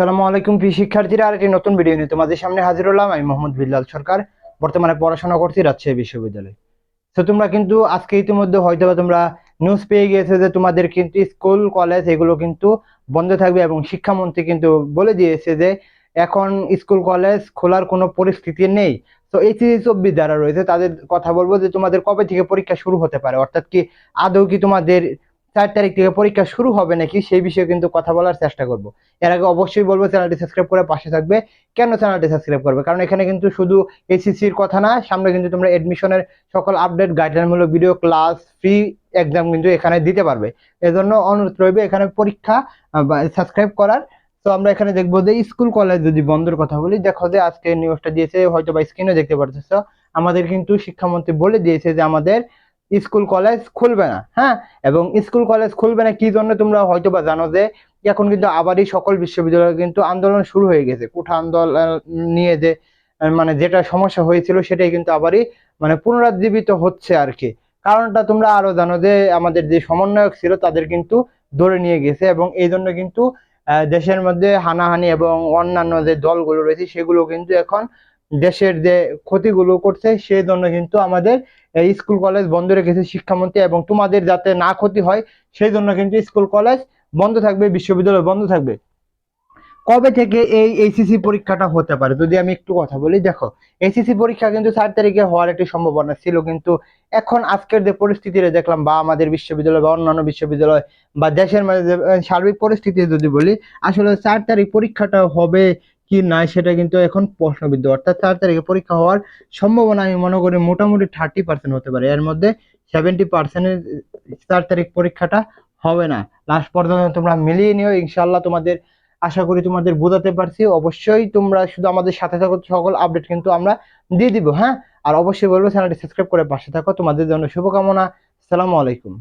সালামু আলাইকুম, প্রিয় শিক্ষার্থীরা। আর একটি নতুন ভিডিও নিয়ে তোমাদের সামনে হাজির হলাম। আমি মোহাম্মদ বিল্লাল সরকার, বর্তমানে পড়াশোনা করছি রাজশাহী বিশ্ববিদ্যালয়ে। তো তোমরা কিন্তু আজকে ইতিমধ্যে হয়তো তোমরা নিউজ পেয়ে গিয়েছো যে তোমাদের কিন্তু স্কুল কলেজ এগুলো কিন্তু বন্ধ থাকবে এবং শিক্ষামন্ত্রী কিন্তু বলে দিয়েছে যে এখন স্কুল কলেজ খোলার কোনো পরিস্থিতি নেই। তো এই চব্বিশ যারা রয়েছে, তাদের কথা বলব যে তোমাদের কবে থেকে পরীক্ষা শুরু হতে পারে? অর্থাৎ কি আদৌ কি তোমাদের চার তারিখ থেকে পরীক্ষা শুরু হবে নাকি সেই বিষয়ে কিন্তু কথা বলার চেষ্টা করব। এর আগে অবশ্যই বলব, চ্যানেলটি সাবস্ক্রাইব করে পাশে থাকবে। কেন চ্যানেলটি সাবস্ক্রাইব করবে? কারণ এখানে কিন্তু শুধু এসিসির কথা না, সামনে কিন্তু তোমরা এডমিশনের সকল আপডেট গাইডলাইনমূলক ভিডিও ক্লাস ফ্রি এক্সাম কিন্তু এখানে দিতে পারবে। এজন্য অনুরোধ রইবে এখানে পরীক্ষা সাবস্ক্রাইব করার। তো আমরা এখানে দেখব যে স্কুল কলেজ যদি বন্ধের কথা বলি, দেখো যে আজকে নিউজটা দিয়েছে হয়তো বা স্ক্রিনে দেখতে পারতেছ। আমাদের কিন্তু শিক্ষামন্ত্রী বলে দিয়েছে যে আমাদের স্কুল, কলেজ খুলবে না হ্যাঁ? এবং স্কুল, কলেজ খুলবে না, কি জন্য তোমরা হয়তো বা জানো যে এখন কিন্তু আবারই সকল বিশ্ববিদ্যালয়ে কিন্তু আন্দোলন শুরু হয়ে গেছে। কোঠা আন্দোলন নিয়ে যে মানে যেটা সমস্যা হয়েছিল সেটাই কিন্তু আবারই মানে পুনরুজ্জীবিত হচ্ছে আর কি। কারণটা তোমরা আরও জানো যে, আমাদের যে সমন্বয়ক ছিল তাদের কিন্তু ধরে নিয়ে গেছে এবং এই জন্য কিন্তু দেশের মধ্যে হানাহানি এবং অন্যান্য যে দলগুলো রয়েছে সেগুলো কিন্তু এখন দেশের যে ক্ষতিগুলো করছে সেই জন্য কিন্তু আমাদের স্কুল কলেজ বন্ধ রেখেছে শিক্ষামন্ত্রী এবং তোমাদের যাতে না ক্ষতি হয় সেই জন্য কিন্তু স্কুল কলেজ বন্ধ থাকবে, বিশ্ববিদ্যালয় বন্ধ থাকবে। কবে থেকে এই এইচএসসি পরীক্ষাটা হতে পারে? যদি আমি একটু কথা বলি, দেখো, এইচএসসি পরীক্ষা কিন্তু চার তারিখে হওয়ার একটি সম্ভাবনা ছিল, কিন্তু এখন আজকের যে পরিস্থিতিতে দেখলাম বা আমাদের বিশ্ববিদ্যালয় বা অন্যান্য বিশ্ববিদ্যালয় বা দেশের মাঝে সার্বিক পরিস্থিতি যদি বলি, আসলে চার তারিখ পরীক্ষাটা হবে কি নাই সেটা কিন্তু এখন প্রশ্নবিদ্ধ। অর্থাৎ চার তারিখে পরীক্ষা হওয়ার সম্ভাবনা আমি মনে করি মোটামুটি থার্টি পার্সেন্ট হতে পারে। এর মধ্যে সেভেন্টি পার্সেন্টের চার তারিখ পরীক্ষাটা হবে না। লাস্ট পর্যন্ত তোমরা মিলিয়ে নিও ইনশাল্লাহ তোমাদের, আশা করি তোমাদের বোঝাতে পারছি। অবশ্যই তোমরা শুধু আমাদের সাথে থাকো, সকল আপডেট কিন্তু আমরা দিয়ে দিব হ্যাঁ? আর অবশ্যই বলব চ্যানেলটি সাবস্ক্রাইব করে পাশে থাকো। তোমাদের জন্য শুভকামনা। সালামু আলাইকুম।